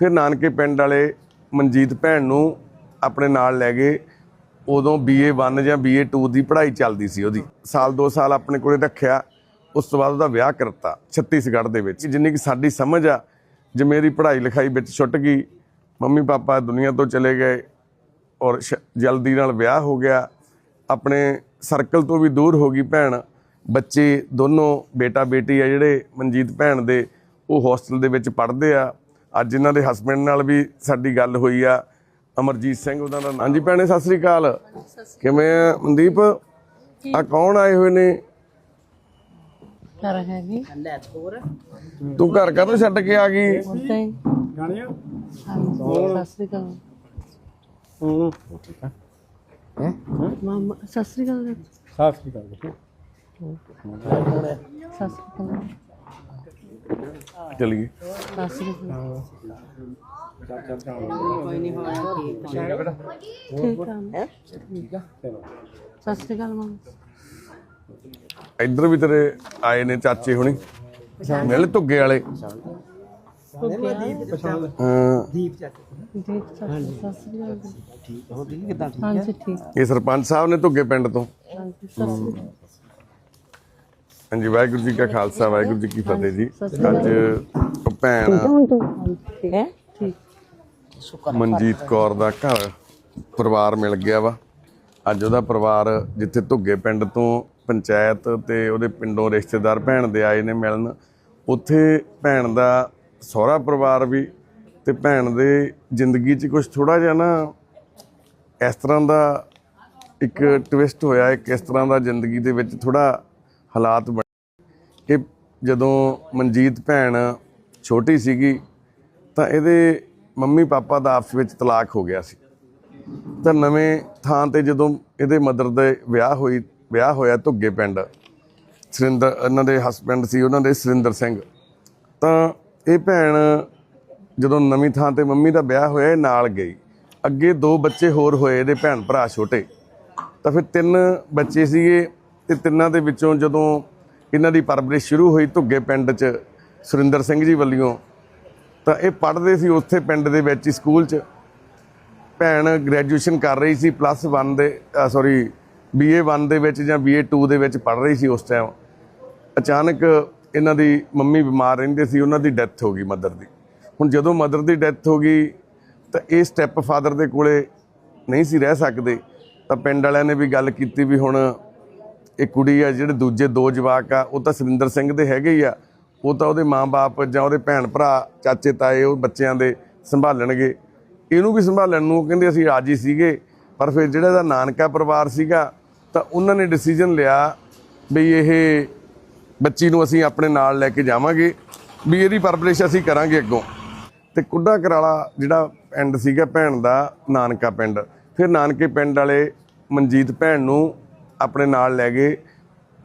ਫਿਰ ਨਾਨਕੇ ਪਿੰਡ ਵਾਲੇ ਮਨਜੀਤ ਭੈਣ ਨੂੰ ਆਪਣੇ ਨਾਲ ਲੈ ਗਏ। ਉਦੋਂ BA 1 ਜਾਂ BA 2 ਦੀ ਪੜ੍ਹਾਈ ਚੱਲਦੀ ਸੀ ਉਹਦੀ। ਸਾਲ 2 ਸਾਲ ਆਪਣੇ ਕੋਲੇ ਰੱਖਿਆ। ਉਸ ਤੋਂ ਬਾਅਦ ਉਹਦਾ ਵਿਆਹ ਕਰਤਾ ਛੱਤੀਸਗੜ੍ਹ ਦੇ ਵਿੱਚ। ਜਿੰਨੀ ਕਿ ਸਾਡੀ ਸਮਝ ਆ ਜੇ ਮੇਰੀ ਪੜ੍ਹਾਈ ਲਿਖਾਈ ਵਿੱਚ ਛੁੱਟ ਗਈ, ਮੰਮੀ ਪਾਪਾ ਦੁਨੀਆ ਤੋਂ ਚਲੇ ਗਏ ਔਰ ਸ਼- ਜਲਦੀ ਨਾਲ ਵਿਆਹ ਹੋ ਗਿਆ। ਆਪਣੇ ਸਰਕਲ ਤੋਂ ਵੀ ਦੂਰ ਹੋ ਗਈ ਭੈਣ। ਬੱਚੇ ਦੋਨੋਂ ਬੇਟਾ ਬੇਟੀ ਆ ਜਿਹੜੇ ਮਨਜੀਤ ਭੈਣ ਦੇ, ਉਹ ਹੋਸਟਲ ਦੇ ਵਿੱਚ ਪੜ੍ਹਦੇ ਆ। ਅੱਜ ਇਹਨਾਂ ਦੇ ਹਸਬੰਡ ਨਾਲ ਵੀ ਸਾਡੀ ਗੱਲ ਹੋਈ ਆ ਅਮਰਜੀਤ ਸਿੰਘ ਉਹਨਾਂ ਦਾ ਹਾਂਜੀ ਭੈਣੇ ਸਤਿ ਸ੍ਰੀ ਅਕਾਲ। ਕਿਵੇਂ ਆ ਮਨਦੀਪ? ਆ ਕੌਣ ਆਏ ਹੋਏ ਨੇ? ਹੈਗੀ ਤੂੰ ਘਰ ਕਦੋਂ ਛੱਡ ਕੇ ਆ ਗਈ? ਜਾਣਿਆ? ਹਾਂਜੀ ਸਤਿ ਸ੍ਰੀ ਅਕਾਲ। ਮਾਮਾ ਸਤਿ ਸ੍ਰੀ ਅਕਾਲ। ਸਤਿ ਸ੍ਰੀ ਅਕਾਲ। ਚਲੀਏ ਸਤਿ ਸ੍ਰੀ ਅਕਾਲ ਠੀਕ ਆ ਠੀਕ ਆ ਚਲੋ ਸਤਿ ਸ੍ਰੀ ਅਕਾਲ ਮਾਮਾ ਇੱਧਰ ਵੀ ਤੇਰੇ ਆਏ ਨੇ ਚਾਚੇ ਹੁਣੀ। ਮਿਲ ਧੁੱਗੇ ਵਾਲੇ। ਹਾਂ। ਦੇਖ ਸਤਿ ਸ੍ਰੀ ਅਕਾਲ ਠੀਕ ਹੋ ਠੀਕ ਕਿਦਾਂ ਠੀਕ ਹਾਂਜੀ ਠੀਕ ਇਹ ਸਰਪੰਚ ਸਾਹਿਬ ਨੇ ਧੁੱਗੇ ਪਿੰਡ ਤੋਂ। ਹਾਂਜੀ ਸਤਿ ਸ੍ਰੀ ਅਕਾਲ। ਹਾਂਜੀ ਵਾਹਿਗੁਰੂ ਜੀ ਕਾ ਖਾਲਸਾ ਵਾਹਿਗੁਰੂ ਜੀ ਕੀ ਫਤਿਹ ਜੀ। ਅੱਜ ਭੈਣ ਠੀਕ ਹੈ ਠੀਕ ਮਨਜੀਤ ਕੌਰ ਦਾ ਘਰ ਪਰਿਵਾਰ ਮਿਲ ਗਿਆ ਵਾ। ਅੱਜ ਉਹਦਾ ਪਰਿਵਾਰ ਜਿੱਥੇ ਧੁੱਗੇ ਪਿੰਡ ਤੋਂ ਪੰਚਾਇਤ ਤੇ ਉਹਦੇ ਪਿੰਡੋਂ ਰਿਸ਼ਤੇਦਾਰ ਭੈਣ ਦੇ ਆਏ ਨੇ ਮਿਲਣ। ਉੱਥੇ ਭੈਣ ਦਾ ਸਹੁਰਾ ਪਰਿਵਾਰ ਵੀ ਤੇ ਭੈਣ ਦੇ ਜ਼ਿੰਦਗੀ 'ਚ ਕੁਝ ਥੋੜਾ ਜਿਹਾ ਨਾ ਇਸ ਤਰ੍ਹਾਂ ਦਾ ਇੱਕ ਟਵਿਸਟ ਹੋਇਆ ਇੱਕ ਇਸ ਤਰ੍ਹਾਂ ਦਾ ਜ਼ਿੰਦਗੀ ਦੇ ਵਿੱਚ ਥੋੜਾ ਹਾਲਾਤ ਬਣੇ ਕਿ ਜਦੋਂ ਮਨਜੀਤ ਭੈਣ ਛੋਟੀ ਸੀਗੀ ਤਾਂ ਇਹਦੇ ਮੰਮੀ ਪਾਪਾ ਦਾ ਆਪਸ ਵਿੱਚ ਤਲਾਕ ਹੋ ਗਿਆ ਸੀ। ਤਾਂ ਨਵੇਂ ਥਾਂ ਤੇ ਜਦੋਂ ਇਹਦੇ ਮਦਰ ਦੇ ਵਿਆਹ ਹੋਈ, ਵਿਆਹ ਹੋਇਆ ਧੁੱਗੇ ਪਿੰਡ, ਸੁਰਿੰਦਰ, ਇਹਨਾਂ ਦੇ ਹਸਬੰਡ ਸੀ, ਉਹਨਾਂ ਦੇ ਸੁਰਿੰਦਰ ਸਿੰਘ। ਤਾਂ ਇਹ ਭੈਣ ਜਦੋਂ ਨਵੀਂ ਥਾਂ ਤੇ ਮੰਮੀ ਦਾ ਵਿਆਹ ਹੋਇਆ, ਇਹ ਨਾਲ ਗਈ। ਅੱਗੇ ਦੋ ਬੱਚੇ ਹੋਰ ਹੋਏ, ਇਹਦੇ ਭੈਣ ਭਰਾ ਛੋਟੇ। ਤਾਂ ਫਿਰ ਤਿੰਨ ਬੱਚੇ ਸੀਗੇ ਤੇ ਤਿੰਨਾਂ ਦੇ ਵਿੱਚੋਂ ਜਦੋਂ ਇਹਨਾਂ ਦੀ ਪਰਵਰਿਸ਼ ਸ਼ੁਰੂ ਹੋਈ ਧੁੱਗੇ ਪਿੰਡ 'ਚ ਸੁਰਿੰਦਰ ਸਿੰਘ ਜੀ ਵੱਲੋਂ, ਤਾਂ ਇਹ ਪੜ੍ਹਦੇ ਸੀ ਉੱਥੇ ਪਿੰਡ ਦੇ ਵਿੱਚ ਹੀ ਸਕੂਲ 'ਚ। ਭੈਣ ਗ੍ਰੈਜੂਏਸ਼ਨ ਕਰ ਰਹੀ ਸੀ ਪਲੱਸ 1 ਦੇ ਸੌਰੀ BA 1 ਦੇ ਵਿੱਚ ਜਾਂ BA 2 ਦੇ ਵਿੱਚ ਪੜ੍ਹ ਰਹੀ ਸੀ ਉਸ ਟਾਈਮ ਅਚਾਨਕ ਇਹਨਾਂ ਦੀ ਮੰਮੀ ਬਿਮਾਰ ਰਹਿੰਦੇ ਸੀ, ਉਹਨਾਂ ਦੀ ਡੈਥ ਹੋ ਗਈ ਮਦਰ ਦੀ। ਹੁਣ ਜਦੋਂ ਮਦਰ ਦੀ ਡੈਥ ਹੋ ਗਈ, ਤਾਂ ਇਹ ਸਟੈਪ ਫਾਦਰ ਦੇ ਕੋਲੇ ਨਹੀਂ ਸੀ ਰਹਿ ਸਕਦੇ। ਤਾਂ ਪਿੰਡ ਵਾਲਿਆਂ ਨੇ ਵੀ ਗੱਲ ਕੀਤੀ ਵੀ ਹੁਣ ਇਹ ਕੁੜੀ ਆ, ਜਿਹੜੇ ਦੂਜੇ ਦੋ ਜਵਾਕ ਆ, ਉਹ ਤਾਂ ਸੁਰਿੰਦਰ ਸਿੰਘ ਦੇ ਹੈਗੇ ਹੀ ਆ। ਉਹ ਤਾਂ ਉਹਦੇ ਮਾਂ-ਬਾਪ ਜਾਂ ਉਹਦੇ ਭੈਣ ਭਰਾ, ਚਾਚੇ, ਤਾਏ, ਉਹ ਬੱਚਿਆਂ ਦੇ ਸੰਭਾਲਣਗੇ। ਇਹਨੂੰ ਵੀ ਸੰਭਾਲਣ ਨੂੰ ਉਹ ਕਹਿੰਦੇ ਅਸੀਂ ਰਾਜੀ ਸੀਗੇ, ਪਰ ਫਿਰ ਜਿਹੜਾ ਇਹਦਾ ਨਾਨਕਾ ਪਰਿਵਾਰ ਸੀਗਾ, ਤਾਂ ਉਹਨਾਂ ਨੇ ਡਿਸੀਜਨ ਲਿਆ ਵੀ ਇਹ ਬੱਚੀ ਨੂੰ ਅਸੀਂ ਆਪਣੇ ਨਾਲ ਲੈ ਕੇ ਜਾਵਾਂਗੇ ਵੀ ਇਹਦੀ ਪਰਵਰਿਸ਼ ਅਸੀਂ ਕਰਾਂਗੇ ਅੱਗੋਂ। ਤੇ ਕੁੱਡਾ ਕਰਾਲਾ ਜਿਹੜਾ ਪਿੰਡ ਸੀਗਾ, ਭੈਣ ਦਾ ਨਾਨਕਾ ਪਿੰਡ। ਫਿਰ ਨਾਨਕੇ ਪਿੰਡ ਵਾਲੇ ਮਨਜੀਤ ਭੈਣ ਨੂੰ ਆਪਣੇ ਨਾਲ ਲੈ ਗਏ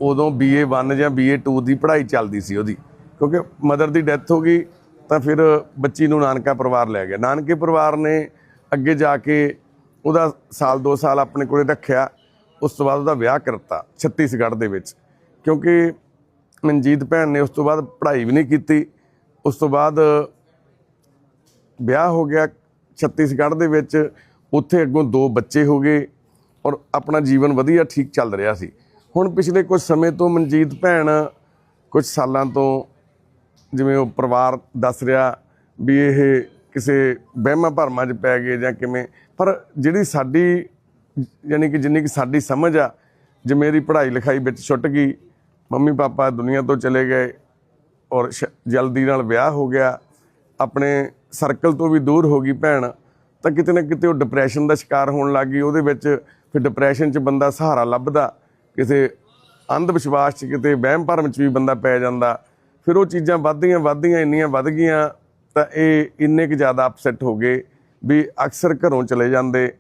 ਉਦੋਂ BA 1 ਜਾਂ BA 2 ਦੀ ਪੜ੍ਹਾਈ ਚੱਲਦੀ ਸੀ ਉਹਦੀ। ਕਿਉਂਕਿ ਮਦਰ ਦੀ ਡੈਥ ਹੋ ਗਈ ਤਾਂ ਫਿਰ ਬੱਚੀ ਨੂੰ ਨਾਨਕਾ ਪਰਿਵਾਰ ਲੈ ਗਿਆ। ਨਾਨਕੇ ਪਰਿਵਾਰ ਨੇ ਅੱਗੇ ਜਾ ਕੇ ਉਹਦਾ ਸਾਲ 2 ਸਾਲ ਆਪਣੇ ਕੋਲੇ ਰੱਖਿਆ। ਉਸ ਤੋਂ ਬਾਅਦ ਉਹਦਾ ਵਿਆਹ ਕਰਤਾ ਛੱਤੀਸਗੜ੍ਹ ਦੇ ਵਿੱਚ। ਕਿਉਂਕਿ ਮਨਜੀਤ ਭੈਣ ਨੇ ਉਸ ਤੋਂ ਬਾਅਦ ਪੜ੍ਹਾਈ ਵੀ ਨਹੀਂ ਕੀਤੀ। ਉਸ ਤੋਂ ਬਾਅਦ ਵਿਆਹ ਹੋ ਗਿਆ ਛੱਤੀਸਗੜ੍ਹ ਦੇ ਵਿੱਚ। ਉੱਥੇ ਅੱਗੋਂ ਦੋ ਬੱਚੇ ਹੋ ਗਏ। ਔਰ ਆਪਣਾ ਜੀਵਨ ਵਧੀਆ ਠੀਕ ਚੱਲ ਰਿਹਾ ਸੀ। ਹੁਣ ਪਿਛਲੇ ਕੁਝ ਸਮੇਂ ਤੋਂ ਮਨਜੀਤ ਭੈਣ ਕੁਝ ਸਾਲਾਂ ਤੋਂ ਜਿਵੇਂ ਉਹ ਪਰਿਵਾਰ ਦੱਸ ਰਿਹਾ ਵੀ ਇਹ ਕਿਸੇ ਵਹਿਮਾਂ ਭਰਮਾਂ 'ਚ ਪੈ ਗਏ ਜਾਂ ਕਿਵੇਂ, ਪਰ ਜਿਹੜੀ ਸਾਡੀ, ਯਾਨੀ ਕਿ ਜਿੰਨੀ ਕਿ ਸਾਡੀ ਸਮਝ ਆ, ਜੇ ਮੇਰੀ ਪੜ੍ਹਾਈ ਲਿਖਾਈ ਵਿੱਚ ਛੁੱਟ ਗਈ, ਮੰਮੀ ਪਾਪਾ ਦੁਨੀਆ ਤੋਂ ਚਲੇ ਗਏ ਔਰ ਸ਼- ਜਲਦੀ ਨਾਲ ਵਿਆਹ ਹੋ ਗਿਆ, ਆਪਣੇ ਸਰਕਲ ਤੋਂ ਵੀ ਦੂਰ ਹੋ ਗਈ ਭੈਣ, ਤਾਂ ਕਿਤੇ ਨਾ ਕਿਤੇ ਉਹ ਡਿਪਰੈਸ਼ਨ ਦਾ ਸ਼ਿਕਾਰ ਹੋਣ ਲੱਗ ਗਈ, ਉਹਦੇ ਵਿੱਚ ਫਿਰ ਡਿਪਰੈਸ਼ਨ 'ਚ ਬੰਦਾ ਸਹਾਰਾ ਲੱਭਦਾ, ਕਿਸੇ ਅੰਧ ਵਿਸ਼ਵਾਸ 'ਚ, ਕਿਤੇ ਵਹਿਮ ਭਰਮ 'ਚ ਵੀ ਬੰਦਾ ਪੈ ਜਾਂਦਾ। ਫਿਰ ਉਹ ਚੀਜ਼ਾਂ ਵੱਧਦੀਆਂ ਵੱਧਦੀਆਂ, ਇੰਨੀਆਂ ਵੱਧ ਗਈਆਂ, ਤਾਂ ਇਹ ਇੰਨੇ ਕੁ ਜ਼ਿਆਦਾ ਅਪਸੈਟ ਹੋ ਗਏ ਵੀ ਅਕਸਰ ਘਰੋਂ ਚਲੇ ਜਾਂਦੇ,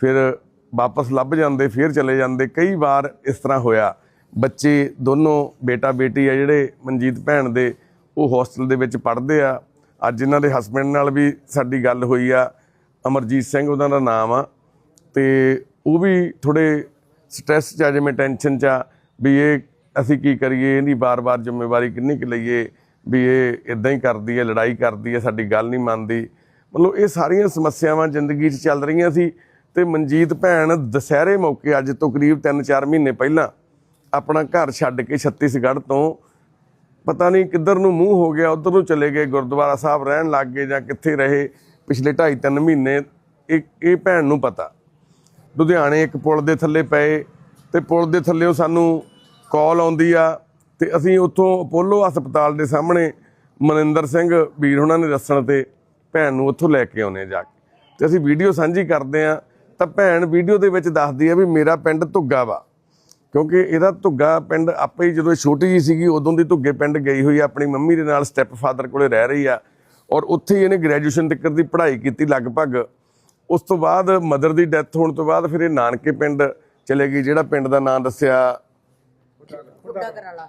ਫਿਰ ਵਾਪਸ ਲੱਭ ਜਾਂਦੇ, ਫਿਰ ਚਲੇ ਜਾਂਦੇ। ਕਈ ਵਾਰ ਇਸ ਤਰ੍ਹਾਂ ਹੋਇਆ, ਬੱਚੇ ਦੋਨੋਂ ਬੇਟਾ ਬੇਟੀ ਆ ਜਿਹੜੇ ਮਨਜੀਤ ਭੈਣ ਦੇ, ਉਹ ਹੋਸਟਲ ਦੇ ਵਿੱਚ ਪੜ੍ਹਦੇ ਆ। ਅੱਜ ਇਹਨਾਂ ਦੇ ਹਸਬੰਡ ਨਾਲ ਵੀ ਸਾਡੀ ਗੱਲ ਹੋਈ ਆ। ਅਮਰਜੀਤ ਸਿੰਘ ਉਹਨਾਂ ਦਾ ਨਾਮ ਆ। ਤੇ ਉਹ ਵੀ ਥੋੜੇ ਸਟ੍ਰੈਸ ਚ ਆ, ਜਿਵੇਂ ਟੈਨਸ਼ਨ ਚ ਆ, ਵੀ ਇਹ ਅਸੀਂ ਕੀ ਕਰੀਏ, ਇਹਦੀ ਬਾਰ-ਬਾਰ ਜ਼ਿੰਮੇਵਾਰੀ ਕਿੰਨੀ ਕੁ ਲਈਏ, ਵੀ ਇਹ ਇਦਾਂ ਹੀ ਕਰਦੀ ਹੈ, ਲੜਾਈ ਕਰਦੀ ਹੈ, ਸਾਡੀ ਗੱਲ ਨਹੀਂ ਮੰਨਦੀ। ਮਤਲਬ ਇਹ ਸਾਰੀਆਂ ਸਮੱਸਿਆਵਾਂ ਜ਼ਿੰਦਗੀ 'ਚ ਚੱਲ ਰਹੀਆਂ ਸੀ ਤੇ ਮਨਜੀਤ ਭੈਣ ਦੁਸਹਿਰੇ ਮੌਕੇ ਅੱਜ ਤੋਂ ਕਰੀਬ 3-4 ਮਹੀਨੇ ਪਹਿਲਾਂ ਆਪਣਾ ਘਰ ਛੱਡ ਕੇ ਛੱਤੀਸਗੜ੍ਹ ਤੋਂ ਪਤਾ ਨਹੀਂ ਕਿੱਧਰ ਨੂੰ ਮੂੰਹ ਹੋ ਗਿਆ, ਉਧਰ ਨੂੰ ਚਲੇ ਗਏ, ਗੁਰਦੁਆਰਾ ਸਾਹਿਬ ਰਹਿਣ ਲੱਗ ਗਏ ਜਾਂ ਕਿੱਥੇ ਰਹੇ ਪਿਛਲੇ 2.5-3 ਮਹੀਨੇ, ਇਹ ਇਹ ਭੈਣ ਨੂੰ ਪਤਾ। ਲੁਧਿਆਣੇ ਇੱਕ ਪੁਲ ਦੇ ਥੱਲੇ ਪਏ ਤੇ ਪੁਲ ਦੇ ਥੱਲੇੋਂ ਸਾਨੂੰ ਕਾਲ ਆਉਂਦੀ ਆ ਤੇ ਅਸੀਂ ਉੱਥੋਂ ਅਪੋਲੋ ਹਸਪਤਾਲ ਦੇ ਸਾਹਮਣੇ ਮਨਿੰਦਰ ਸਿੰਘ ਵੀਰ ਉਹਨਾਂ ਨੇ ਦੱਸਣ ਤੇ ਭੈਣ ਨੂੰ ਉੱਥੋਂ ਲੈ ਕੇ ਆਉਨੇ ਜਾ ਕੇ। ਤੇ ਅਸੀਂ ਵੀਡੀਓ ਸਾਂਝੀ ਕਰਦੇ ਆ, ਤਾਂ ਭੈਣ ਵੀਡੀਓ ਦੇ ਵਿੱਚ ਦੱਸਦੀ ਆ ਵੀ ਮੇਰਾ ਪਿੰਡ ਧੁੱਗਾ ਵਾ। ਕਿਉਂਕਿ ਇਹਦਾ ਧੁੱਗਾ ਪਿੰਡ ਆਪੇ ਹੀ ਜਦੋਂ ਛੋਟੀ ਜੀ ਸੀਗੀ, ਉਦੋਂ ਦੀ ਧੁੱਗੇ ਪਿੰਡ ਗਈ ਹੋਈ ਆ, ਆਪਣੀ ਮੰਮੀ ਦੇ ਨਾਲ ਸਟੈਪ ਫਾਦਰ ਕੋਲੇ ਰਹਿ ਰਹੀ ਆ। ਔਰ ਉੱਥੇ ਹੀ ਇਹਨੇ ਗ੍ਰੈਜੂਏਸ਼ਨ ਤੱਕ ਦੀ ਪੜ੍ਹਾਈ ਕੀਤੀ ਲਗਭਗ ਉਸ ਤੋਂ ਬਾਅਦ ਮਦਰ ਦੀ ਡੈਥ ਹੋਣ ਤੋਂ ਬਾਅਦ ਫਿਰ ਇਹ ਨਾਨਕੇ ਪਿੰਡ ਚਲੇ ਗਈ ਜਿਹੜਾ ਪਿੰਡ ਦਾ ਨਾਮ ਦੱਸਿਆ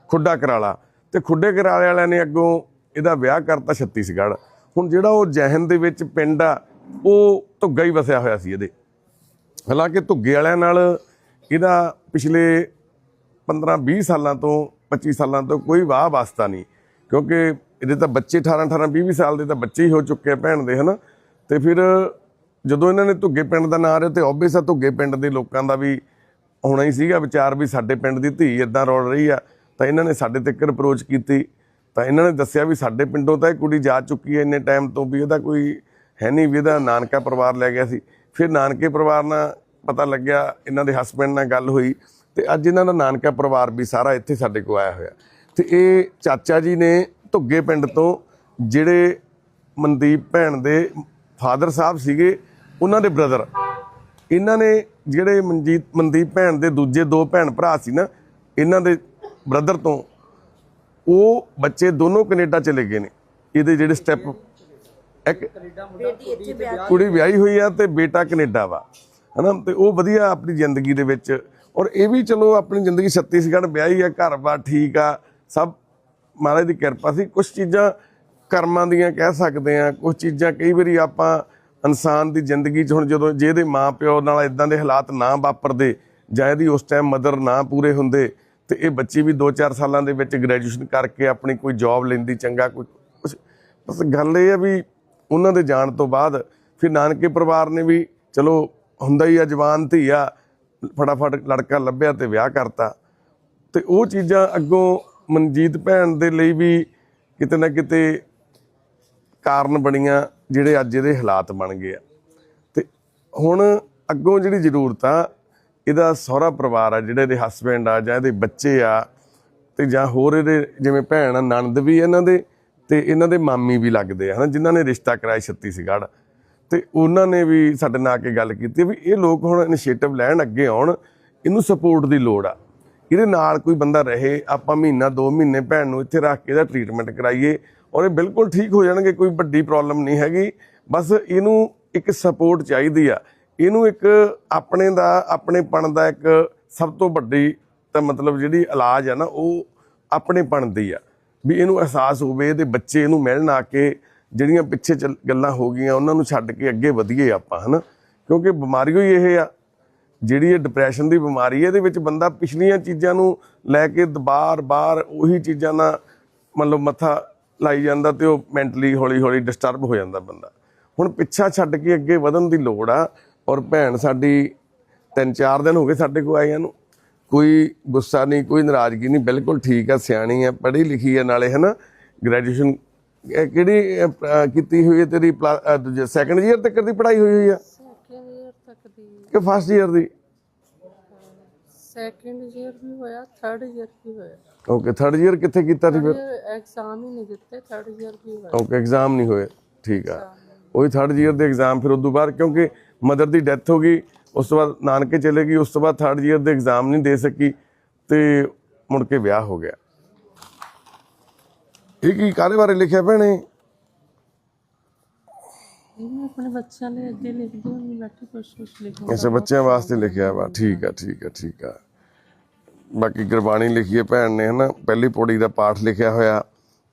ਖੁੱਡਾ ਕਰਾਲਾ ਤੇ ਖੁੱਡੇ ਕਰਾਲੇ ਵਾਲਿਆਂ ਨੇ ਅੱਗੋਂ ਇਹਦਾ ਵਿਆਹ ਕਰਤਾ ਛੱਤੀਸਗੜ੍ਹ। ਹੁਣ ਜਿਹੜਾ ਉਹ ਜਹਨ ਦੇ ਵਿੱਚ ਪਿੰਡ ਆ ਉਹ ਧੁੱਗਾ ਹੀ ਵਸਿਆ ਹੋਇਆ ਸੀ ਇਹਦੇ। ਹਾਲਾਂਕਿ ਧੁੱਗੇ ਵਾਲਿਆਂ ਨਾਲ ਇਹਦਾ ਪਿਛਲੇ 15 20 ਸਾਲਾਂ ਤੋਂ 25 ਸਾਲਾਂ ਤੋਂ ਕੋਈ ਵਾਹ ਵਾਸਤਾ ਨਹੀਂ। ਕਿਉਂਕਿ ਇਹਦੇ ਤਾਂ ਬੱਚੇ 18 18 20 20 ਸਾਲ ਦੇ ਤਾਂ ਬੱਚੇ ਹੀ ਹੋ ਚੁੱਕੇ ਆ ਭੈਣ ਦੇ ਹਨਾ? ਤੇ ਫਿਰ ਜਦੋਂ ਇਹਨਾਂ ਨੇ ਧੁੱਗੇ ਪਿੰਡ ਦਾ ਨਾਂ ਰਿਹਾ ਤੇ ਆਬਵੀਅਸ ਆ ਧੁੱਗੇ ਪਿੰਡ ਦੇ ਲੋਕਾਂ ਦਾ ਵੀ ਹੋਣਾ ਹੀ ਸੀਗਾ, ਵਿਚਾਰ ਵੀ ਸਾਡੇ ਪਿੰਡ ਦੀ ਧੀ ਇਦਾਂ ਰੋਲ ਰਹੀ ਆ, ਤਾਂ ਇਹਨਾਂ ਨੇ ਸਾਡੇ ਤੱਕ ਅਪਰੋਚ ਕੀਤੀ, ਤਾਂ ਇਹਨਾਂ ਨੇ ਦੱਸਿਆ ਵੀ ਸਾਡੇ ਪਿੰਡੋਂ ਤਾਂ ਇਹ ਕੁੜੀ ਜਾ ਚੁੱਕੀ ਹੈ ਇੰਨੇ ਟਾਈਮ ਤੋਂ ਵੀ ਇਹਦਾ ਕੋਈ ਹੈ ਨਹੀਂ ਵੀ ਇਹਦਾ ਨਾਨਕਾ ਪਰਿਵਾਰ ਲੈ ਗਿਆ ਸੀ। ਫਿਰ ਨਾਨਕੇ ਪਰਿਵਾਰ ਨਾਲ ਪਤਾ ਲੱਗਿਆ, ਇਹਨਾਂ ਦੇ ਹਸਬੰਡ ਨਾਲ ਗੱਲ ਹੋਈ ਤੇ ਅੱਜ ਇਹਨਾਂ ਦਾ ਨਾਨਕਾ ਪਰਿਵਾਰ ਵੀ ਸਾਰਾ ਇੱਥੇ ਸਾਡੇ ਕੋਲ ਆਇਆ ਹੋਇਆ। ਤੇ ਇਹ ਚਾਚਾ ਜੀ ਨੇ ਧੁੱਗੇ ਪਿੰਡ ਤੋਂ ਜਿਹੜੇ ਮਨਦੀਪ ਭੈਣ ਦੇ ਫਾਦਰ ਸਾਹਿਬ ਸੀਗੇ ਉਹਨਾਂ ਦੇ ਬ੍ਰਦਰ ਇਹਨਾਂ ਨੇ ਜਿਹੜੇ ਮਨਜੀਤ ਮਨਦੀਪ ਭੈਣ ਦੇ ਦੂਜੇ ਦੋ ਭੈਣ ਭਰਾ ਸੀ ਨਾ ਇਹਨਾਂ ਦੇ ਬ੍ਰਦਰ ਤੋਂ ਉਹ ਬੱਚੇ ਦੋਨੋਂ ਕੈਨੇਡਾ ਚਲੇ ਗਏ ਨੇ। ਇਹਦੇ ਜਿਹੜੇ ਸਟੈਪ ਇੱਕ ਕੁੜੀ ਵਿਆਹੀ ਹੋਈ ਆ ਤੇ ਬੇਟਾ ਕੈਨੇਡਾ ਵਾ ਹਨਾ? ਤੇ ਉਹ ਵਧੀਆ ਆਪਣੀ ਜ਼ਿੰਦਗੀ ਦੇ ਵਿੱਚ ਔਰ ਇਹ ਵੀ ਚਲੋ ਆਪਣੀ ਜ਼ਿੰਦਗੀ ਛੱਤੀਸਗੜ੍ਹ ਵਿਆਹੀ ਆ ਘਰ-ਬਾਰ ਠੀਕ ਆ ਸਭ ਮਹਾਰਾਜ ਦੀ ਕਿਰਪਾ ਸੀ। ਕੁਝ ਚੀਜ਼ਾਂ ਕਰਮਾਂ ਦੀਆਂ ਕਹਿ ਸਕਦੇ ਆ ਕੁਝ ਚੀਜ਼ਾਂ ਕਈ ਵਾਰੀ ਆਪਾਂ ਇਨਸਾਨ ਦੀ ਜ਼ਿੰਦਗੀ 'ਚ ਹੁਣ ਜਦੋਂ ਜਿਹਦੇ ਮਾਪਿਓ ਨਾਲ ਇਦਾਂ ਦੇ ਹਾਲਾਤ ਨਾ ਵਾਪਰਦੇ, ਜਾਂ ਇਹਦੀ ਉਸ ਟਾਈਮ ਮਦਰ ਨਾ ਪੂਰੇ ਹੁੰਦੇ, ਤੇ ਇਹ ਬੱਚੀ ਵੀ 2-4 ਸਾਲਾਂ ਦੇ ਵਿੱਚ ਗ੍ਰੈਜੂਏਸ਼ਨ ਕਰਕੇ ਆਪਣੀ ਕੋਈ ਜੌਬ ਲੈਂਦੀ, ਚੰਗਾ ਕੋਈ ਕੁਛ। ਬਸ ਗੱਲ ਇਹ ਆ ਵੀ ਉਹਨਾਂ ਦੇ ਜਾਣ ਤੋਂ ਬਾਅਦ ਫਿਰ ਨਾਨਕੇ ਪਰਿਵਾਰ ਨੇ ਵੀ ਚਲੋ ਹੁੰਦਾ ਹੀ ਆ, ਜਵਾਨ ਧੀ ਆ, ਫਟਾਫਟ ਲੜਕਾ ਲੱਭਿਆ ਤੇ ਵਿਆਹ ਕਰਤਾ। ਤੇ ਉਹ ਚੀਜ਼ਾਂ ਅੱਗੋਂ ਮਨਜੀਤ ਭੈਣ ਦੇ ਲਈ ਵੀ ਕਿਤੇ ਨਾ ਕਿਤੇ ਕਾਰਨ ਬਣੀਆਂ। ਜਿਹੜੇ ਅੱਜ ਇਹਦੇ ਹਾਲਾਤ ਬਣ ਗਏ ਆ। ਤੇ ਹੁਣ ਅੱਗੋਂ ਜਿਹੜੀ ਜ਼ਰੂਰਤ ਆ ਇਹਦਾ ਸਹੁਰਾ ਪਰਿਵਾਰ ਆ ਜਿਹੜੇ ਇਹਦੇ ਹਸਬੈਂਡ ਆ ਜਾਂ ਇਹਦੇ ਬੱਚੇ ਆ ਤੇ ਜਾਂ ਹੋਰ ਇਹਦੇ ਜਿਵੇਂ ਭੈਣ ਆ, ਨਣਦ ਵੀ ਇਹਨਾਂ ਦੇ ਤੇ ਇਹਨਾਂ ਦੇ ਮਾਮੀ ਵੀ ਲੱਗਦੇ ਆ ਹਨਾ ਜਿਨ੍ਹਾਂ ਨੇ ਰਿਸ਼ਤਾ ਕਰਾਇਆ ਛੱਤੀਸਗੜ੍ਹ ਤੇ ਉਹਨਾਂ ਨੇ ਵੀ ਸਾਡੇ ਨਾਲ ਆ ਕੇ ਗੱਲ ਕੀਤੀ ਵੀ ਇਹ ਲੋਕ ਹੁਣ ਇਨੀਸ਼ੀਏਟਿਵ ਲੈਣ ਅੱਗੇ ਆਉਣ ਇਹਨੂੰ ਸਪੋਰਟ ਦੀ ਲੋੜ ਆ। ਇਹਦੇ ਨਾਲ ਕੋਈ ਬੰਦਾ ਰਹੇ ਆਪਾਂ ਮਹੀਨਾ 2 ਮਹੀਨੇ ਭੈਣ ਨੂੰ ਇੱਥੇ ਰੱਖ ਕੇ ਇਹਦਾ ਟ੍ਰੀਟਮੈਂਟ ਕਰਾਈਏ ਔਰ ਇਹ ਬਿਲਕੁਲ ਠੀਕ ਹੋ ਜਾਣਗੇ, ਕੋਈ ਵੱਡੀ ਪ੍ਰੋਬਲਮ ਨਹੀਂ ਹੈਗੀ। ਬਸ ਇਹਨੂੰ ਇੱਕ ਸਪੋਰਟ ਚਾਹੀਦੀ ਆ। ਇਹਨੂੰ ਇੱਕ ਆਪਣੇ ਦਾ, ਆਪਣੇਪਣ ਦਾ ਇੱਕ ਸਭ ਤੋਂ ਵੱਡੀ ਤਾਂ ਮਤਲਬ ਜਿਹੜੀ ਇਲਾਜ ਆ ਨਾ, ਉਹ ਆਪਣੇਪਣ ਦੀ ਆ। ਵੀ ਇਹਨੂੰ ਅਹਿਸਾਸ ਹੋਵੇ, ਇਹਦੇ ਬੱਚੇ ਇਹਨੂੰ ਮਿਲਣ ਆ ਕੇ ਜਿਹੜੀਆਂ ਪਿੱਛੇ ਚੱਲ- ਗੱਲਾਂ ਹੋ ਗਈਆਂ, ਉਹਨਾਂ ਨੂੰ ਛੱਡ ਕੇ ਅੱਗੇ ਵਧੀਏ ਆਪਾਂ, ਹਨਾ? ਕਿਉਂਕਿ ਬਿਮਾਰੀ ਹੋਈ ਇਹ ਆ। ਜਿਹੜੀ ਇਹ ਡਿਪਰੈਸ਼ਨ ਦੀ ਬਿਮਾਰੀ ਹੈ ਇਹਦੇ ਵਿੱਚ ਬੰਦਾ ਪਿਛਲੀਆਂ ਚੀਜ਼ਾਂ ਨੂੰ ਲੈ ਕੇ ਬਾਰ-ਬਾਰ ਉਹੀ ਚੀਜ਼ਾਂ ਨਾਲ ਮਤਲਬ ਮੱਥਾ ਲਾਈ ਜਾਂਦਾ ਤੇ ਉਹ ਮੈਂਟਲੀ ਹੌਲੀ-ਹੌਲੀ ਡਿਸਟਰਬ ਹੋ ਜਾਂਦਾ ਬੰਦਾ। ਹੁਣ ਪਿੱਛਾ ਛੱਡ ਕੇ ਅੱਗੇ ਵਧਣ ਦੀ ਲੋੜ ਆ ਔਰ ਭੈਣ ਸਾਡੀ ਤਿੰਨ ਚਾਰ ਦਿਨ ਹੋ ਗਏ ਸਾਡੇ ਕੋਲ ਆਈਆਂ ਨੂੰ। ਕੋਈ ਗੁੱਸਾ ਨਹੀਂ ਕੋਈ ਨਾਰਾਜ਼ਗੀ ਨਹੀਂ ਬਿਲਕੁਲ ਠੀਕ ਆ ਸਿਆਣੀ ਆ ਪੜ੍ਹੀ ਲਿਖੀ ਆ ਨਾਲੇ ਹਨਾ? ਗ੍ਰੈਜੂਏਸ਼ਨ ਕਿਹੜੀ ਕੀਤੀ ਹੋਈ ਹੈ ਤੇਰੀ ਸੈਕੰਡ ਈਅਰ ਤੱਕ ਦੀ ਪੜ੍ਹਾਈ ਹੋਈ ਹੋਈ ਆ? ਸੈਕਿੰਡ ਈਅਰ ਤੱਕ ਦੀ। ਕਿ ਫਸਟ ਈਅਰ ਦੀ? ਸੈਕਿੰਡ ਈਅਰ ਵੀ ਹੋਇਆ ਥਰਡ ਈਅਰ ਵੀ ਹੋਇਆ। ਓਕੇ ਥਰਡ ਈਅਰ ਕਿੱਥੇ ਕੀਤਾ ਸੀ ਫਿਰ? ਐਗਜ਼ਾਮ ਹੀ ਨਹੀਂ ਦਿੱਤੇ ਥਰਡ ਈਅਰ ਵੀ ਹੋਇਆ। ਓਕੇ ਐਗਜ਼ਾਮ ਨਹੀਂ ਹੋਏ ਠੀਕ ਆ। ਉਹੀ ਥਰਡ ਈਅਰ ਦੇ ਐਗਜ਼ਾਮ ਫਿਰ ਉਦੋਂ ਬਾਅਦ ਕਿਉਂਕਿ ਮਦਰ ਦੀ ਡੈਥ ਹੋ ਗਈ ਉਸ ਤੋਂ ਬਾਅਦ ਨਾਨਕੇ ਚਲੇ ਗਈ ਉਸ ਤੋਂ ਬਾਅਦ ਥਰਡ ਈਅਰ ਦੇ ਐਗਜ਼ਾਮ ਨਹੀਂ ਦੇ ਸਕੀ ਤੇ ਮੁੜ ਕੇ ਵਿਆਹ ਹੋ ਗਿਆ। ਇਹ ਕੀ ਕਾਹਦੇ ਬਾਰੇ ਲਿਖਿਆ ਭੈਣੇ? ਮੈਂ ਆਪਣੇ ਬੱਚਿਆਂ ਲਈ ਅੱਗੇ ਲਿਖਦੀ ਹਾਂ ਬੈਠੀ ਕੁਛ ਕੁਛ ਲਿਖੂੰ। ਇਸੇ ਬੱਚਿਆਂ ਵਾਸਤੇ ਲਿਖਿਆ ਵਾ ਠੀਕ ਆ ਠੀਕ ਆ ਠੀਕ ਆ। ਬਾਕੀ ਗੁਰਬਾਣੀ ਲਿਖੀ ਹੈ ਭੈਣ ਨੇ, ਹਨਾ? ਪਹਿਲੀ ਪੌੜੀ ਦਾ ਪਾਠ ਲਿਖਿਆ ਹੋਇਆ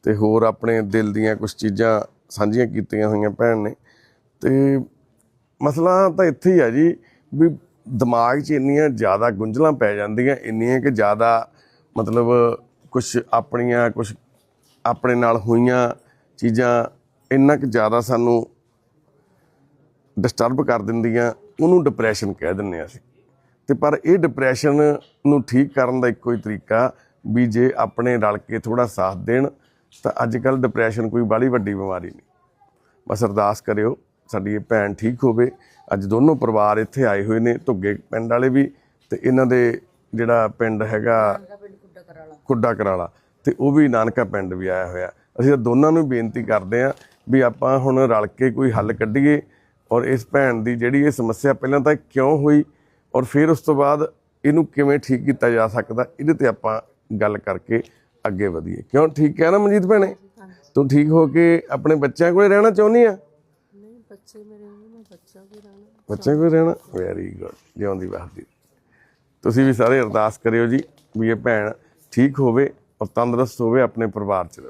ਤੇ ਹੋਰ ਆਪਣੇ ਦਿਲ ਦੀਆਂ ਕੁਝ ਚੀਜ਼ਾਂ ਸਾਂਝੀਆਂ ਕੀਤੀਆਂ ਹੋਈਆਂ ਭੈਣ ਨੇ। ਤੇ ਮਸਲਾ ਤਾਂ ਇੱਥੇ ਹੀ ਆ ਜੀ, ਵੀ ਦਿਮਾਗ 'ਚ ਇੰਨੀਆਂ ਜ਼ਿਆਦਾ ਗੁੰਝਲਾਂ ਪੈ ਜਾਂਦੀਆਂ, ਇੰਨੀਆਂ ਕਿ ਜ਼ਿਆਦਾ ਮਤਲਬ ਕੁਝ ਆਪਣੀਆਂ ਕੁਝ ਆਪਣੇ ਨਾਲ ਹੋਈਆਂ ਚੀਜ਼ਾਂ ਇੰਨਾ ਕਿ ਜ਼ਿਆਦਾ ਸਾਨੂੰ ਡਿਸਟਰਬ ਕਰ ਦਿੰਦੀਆਂ, ਉਹਨੂੰ ਡਿਪਰੈਸ਼ਨ ਕਹਿ ਦਿੰਦੇ ਆ ਅਸੀਂ। ਤੇ ਪਰ ਇਹ ਡਿਪਰੈਸ਼ਨ ਨੂੰ ਠੀਕ ਕਰਨ ਦਾ ਇੱਕੋ ਹੀ ਤਰੀਕਾ ਵੀ ਜੇ ਆਪਣੇ ਰਲ ਕੇ ਥੋੜਾ ਸਾਥ ਦੇਣ, ਤਾਂ ਅੱਜ ਕੱਲ ਡਿਪਰੈਸ਼ਨ ਕੋਈ ਬਾਹਲੀ ਵੱਡੀ ਬਿਮਾਰੀ ਨਹੀਂ। ਬਸ ਅਰਦਾਸ ਕਰਿਓ, ਸਾਡੀ ਇਹ ਭੈਣ ਠੀਕ ਹੋਵੇ। ਅੱਜ ਦੋਨੋਂ ਪਰਿਵਾਰ ਇੱਥੇ ਆਏ ਹੋਏ ਨੇ, ਧੁੱਗੇ ਪਿੰਡ ਵਾਲੇ ਵੀ, ਤੇ ਇਹਨਾਂ ਦੇ ਜਿਹੜਾ ਪਿੰਡ ਹੈਗਾ ਕੁੱਡਾ ਕਰਾਲਾ, ਤੇ ਉਹ ਵੀ ਨਾਨਕਾ ਪਿੰਡ ਵੀ ਆਇਆ ਹੋਇਆ। ਅਸੀਂ ਤਾਂ ਦੋਨਾਂ ਨੂੰ ਬੇਨਤੀ ਕਰਦੇ ਆਂ ਵੀ ਆਪਾਂ ਹੁਣ ਰਲ ਕੇ ਕੋਈ ਹੱਲ ਕੱਢੀਏ, ਔਰ ਇਸ ਭੈਣ ਦੀ ਜਿਹੜੀ ਇਹ ਸਮੱਸਿਆ ਪਹਿਲਾਂ ਤਾਂ ਕਿਉਂ ਹੋਈ ਔਰ ਫਿਰ ਉਸ ਤੋਂ ਬਾਅਦ ਇਹਨੂੰ ਕਿਵੇਂ ਠੀਕ ਕੀਤਾ ਜਾ ਸਕਦਾ ਇਹਦੇ ਤੇ ਆਪਾਂ ਗੱਲ ਕਰਕੇ ਅੱਗੇ ਵਧੀਏ। ਕਿਉਂ ਠੀਕ ਹੈ ਨਾ ਮਨਜੀਤ ਭੈਣੇ? ਤੂੰ ਠੀਕ ਹੋ ਕੇ ਆਪਣੇ ਬੱਚਿਆਂ ਕੋਲੇ ਰਹਿਣਾ ਚਾਹੁੰਦੀ ਆ? ਨਹੀਂ ਬੱਚੇ ਮੇਰੇ ਨੂੰ ਬੱਚਾ ਵੀ ਰਹਿਣਾ। ਬੱਚਿਆਂ ਕੋਲ ਰਹਿਣਾ? ਵੈਰੀ ਗੁੱਡ ਜਿਉਂਦੀ ਵਸਦੀ। ਤੁਸੀਂ ਵੀ ਸਾਰੇ ਅਰਦਾਸ ਕਰਿਓ ਜੀ ਵੀ ਇਹ ਭੈਣ ਠੀਕ ਹੋਵੇ ਔਰ ਤੰਦਰੁਸਤ ਹੋਵੇ ਆਪਣੇ ਪਰਿਵਾਰ ਚ।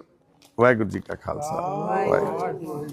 ਵਾਹਿਗੁਰੂ ਜੀ ਕਾ ਖਾਲਸਾ। ਵਾਹਿਗੁਰੂ।